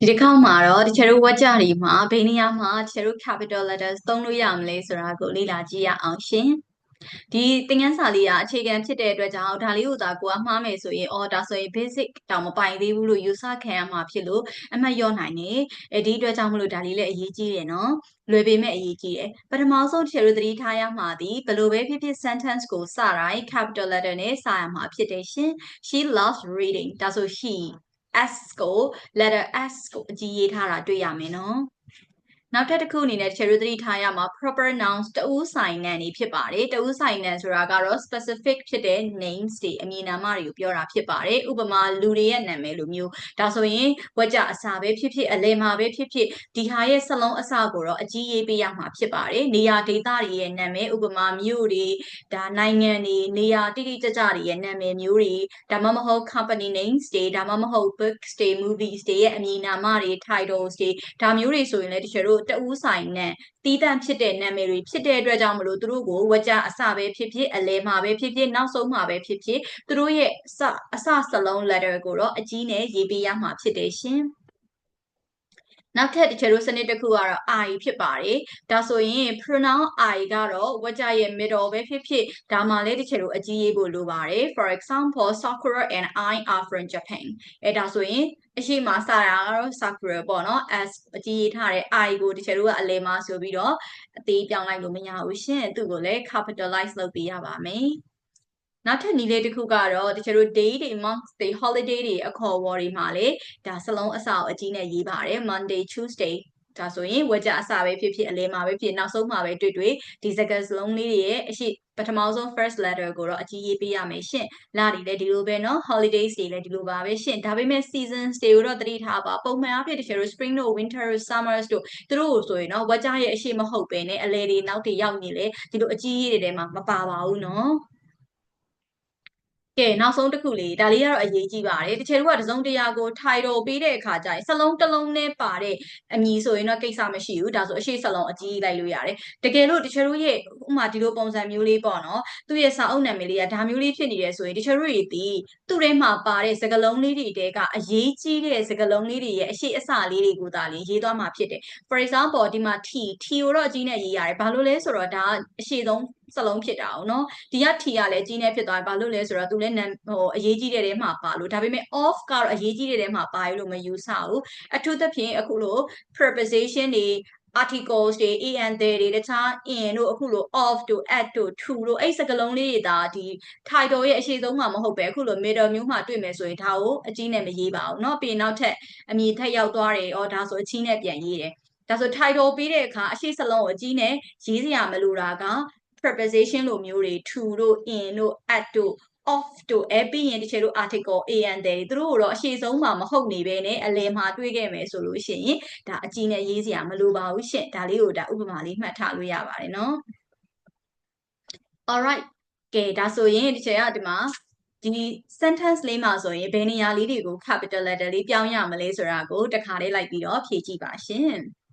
ဒီတစ်ခေါက်မှာတော့တချို့တို့ဝါကြတွေမှာဘယ်နေရာမှာတချို့တို့ capital letters သုံးလို့ရမလဲဆိုတာကိုလေ့လာကြည့်ရအောင်ရှင်ဒီသင်ခန်းစာလေးကအခြေခံဖြစ်တဲ့အတွက်ကြောင့်ဒါလေးကိုသာကိုကမှားမယ်ဆိုရင်အော်ဒါဆိုရင် basic တောင်မပိုင်သေးဘူးလို့ယူဆခံရမှာဖြစ်လို့အမှတ်လျော့နိုင်တယ်အဲဒီအတွက်ကြောင့်မလို့ဒါလေးလည်းအရေးကြီးတယ်နော်လွယ်ပေမဲ့အရေးကြီးတယ်ပထမဆုံးတချို့တို့သတိထားရမှာဒီဘယ်လိုပဲဖြစ်ဖြစ် sentence ကိုစတိုင်း capital letter နဲ့စရမှာဖြစ်တယ်ရှင် she loves reading ဒါဆို she S ကို letter S ကိုအကြီးရေးထားတာတွေ့ရမယ်နော် နောက်ထပ်တစ်ခုအနေနဲ့ချေတို့သတိထားရမှာ proper nouns တဦးဆိုင်နာမ်နေဖြစ်ပါတယ်တဦးဆိုင်နာမ်ဆိုတာကတော့ specific ဖြစ်တဲ့ names တွေအမည်နာမတွေကိုပြောတာဖြစ်ပါတယ်ဥပမာလူတွေရဲ့နာမည်လိုမျိုးဒါဆိုရင်ဝကြအစာပဲဖြစ်ဖြစ်အလယ်မှာပဲဖြစ်ဖြစ်ဒီဟာရဲ့စလုံးအစကိုတော့အကြီးရေးပေးရမှာဖြစ်ပါတယ်နေရာဒေသတွေရဲ့နာမည်ဥပမာမြို့တွေဒါနိုင်ငံတွေနေရာတိတိကျကျတွေရဲ့နာမည်မျိုးတွေဒါမှမဟုတ် company names တွေဒါမှမဟုတ် books တွေ movies တွေရဲ့အမည်နာမတွေ titles တွေဒါမျိုးတွေဆိုရင်လည်းတချို့တို့တဦးဆိုင်နဲ့တီးတန့်ဖြစ်တဲ့နာမည်တွေဖြစ်တဲ့အတွက်ကြောင့်မလို့သူတို့ကိုဝကြအစပဲဖြစ်ဖြစ်အလယ်မှာပဲဖြစ်ဖြစ်နောက်ဆုံးမှာပဲဖြစ်ဖြစ်သူတို့ရဲ့အစအစစလုံး letter ကိုတော့အကြီးနဲ့ရေးပေးရမှာဖြစ်တယ်ရှင် နောက်ထပ်တချို့တို့စနစ်တစ်ခုကတော့ I ဖြစ်ပါတယ်ဒါဆိုရင် pronoun I ကတော့ဝကြရဲ့ middle ပဲဖြစ်ဖြစ်ဒါမှလည်းတချို့တို့အကြီးရေးဖို့လိုပါတယ် for example Sakura and I are from Japan အဲဒါဆိုရင်အရှိမစတာကတော့ Sakura ပေါ့နော် as အကြီးရေးထားတဲ့ I ကိုတချို့တို့ကအလယ်မှာဆိုပြီးတော့အသေးပြောင်းလိုက်လို့မရဘူးရှင်သူ့ကိုလည်း capitalize လုပ်ပေးရပါမယ် နောက်ထပ်နည်းလေးတစ်ခုကတော့တချို့တို့ day တွေ month တွေ holiday တွေအခေါ်အဝေါ်တွေမှာလေဒါစလုံးအစအကြီးနဲ့ရေးပါတယ် Monday Tuesday ဒါဆိုရင်ဝကြအစပဲဖြစ်ဖြစ်အလဲမှာပဲဖြစ်နောက်ဆုံးမှာပဲတွေ့တွေ့ဒီစကားစလုံးလေးတွေရဲ့အရှိပထမဆုံး first letter ကိုတော့အကြီးရေးပေးရမယ်ရှင်လတွေလည်းဒီလိုပဲเนาะ holidays တွေလည်းဒီလိုပါပဲရှင်ဒါပေမဲ့ seasons တွေကိုတော့သတိထားပါပုံမှန်အဖြစ်တချို့တို့ spring တို့ winter တို့ summers တို့သူတို့ကိုဆိုရင်เนาะဝကြရဲ့အရှိမဟုတ်ပဲねအလဲတွေနောက်တွေရောက်နေလေဒီလိုအကြီးရေးတွေထဲမှာမပါပါဘူးเนาะ ကဲနောက်ဆုံးတစ်ခုလေးဒါလေးကတော့အရေးကြီးပါတယ်တချို့ကတစုံတရာကို title ပေးတဲ့အခါကျရင်စလုံးတစ်လုံးနဲ့ပါတဲ့အမည်ဆိုရင်တော့ကိစ္စမရှိဘူးဒါဆိုအရှိစလုံးအကြီးလိုက်လို့ရတယ်တကယ်လို့တချို့တို့ရဲ့ဥမာဒီလိုပုံစံမျိုးလေးပေါ့နော်သူ့ရဲ့စာအုပ်နာမည်လေးကဒါမျိုးလေးဖြစ်နေတယ်ဆိုရင်တချို့တို့တွေဒီသူ့ထဲမှာပါတဲ့စကားလုံးလေးတွေတဲကအရေးကြီးတဲ့စကားလုံးလေးတွေရဲ့အရှိအစလေးတွေကိုသာလေရေးသွားမှာဖြစ်တယ် for example ဒီမှာ t t ကိုတော့အကြီးနဲ့ရေးရတယ်ဘာလို့လဲဆိုတော့ဒါအရှိဆုံး စလုံးဖြစ်တာအောင်နော်ဒီက t ကလည်းကြီးနေဖြစ်သွားဘာလို့လဲဆိုတော့သူလည်းဟိုအရေးကြီးတဲ့ထဲမှာပါလို့ဒါပေမဲ့ off ကတော့အရေးကြီးတဲ့ထဲမှာပါလို့မယူဆဘူးအထူးသဖြင့်အခုလို preposition တွေ articles တွေ and တွေတခြား in တို့အခုလို of တို့ at တို့ to တို့အဲ့စကားလုံးလေးတွေဒါဒီ title ရဲ့အရှိဆုံးမှာမဟုတ်ပဲအခုလို middle မျိုးမှာတွေ့မယ်ဆိုရင်ဒါကိုအကြီးနဲ့မရေးပါဘူးเนาะပြီးနောက်ထပ်အမည်ထက်ရောက်သွားတယ်ဩဒါဆိုအချင်းနဲ့ပြန်ရေးတယ်ဒါဆို title ပြီးတဲ့အခါအရှိစလုံးကိုအကြီးနဲ့ရေးစရာမလိုတာက preposition လိုမျိုးတွေ to တို့ in တို့ at တို့ of တို့အဲပြီးရင်တချို့တို့ article an တွေသူတို့တော့အရှိဆုံးမှာမဟုတ်နေပဲနဲ့အလယ်မှာတွေ့ခဲ့မယ်ဆိုလို့ရှိရင်ဒါအကြီးနဲ့ရေးစရာမလိုပါဘူးရှင့်ဒါလေးကိုဒါဥပမာလေးမှတ်ထားလို့ရပါတယ်နော် alright ကဲဒါဆိုရင်တချို့ကဒီမှာဒီ sentence လေးမှာဆိုရင်ဘယ်နေရာလေးတွေကို capital letter လေးပြောင်းရမလဲဆိုတာကိုတခါလေးလိုက်ပြီးတော့ဖြည့်ကြည့်ပါရှင်။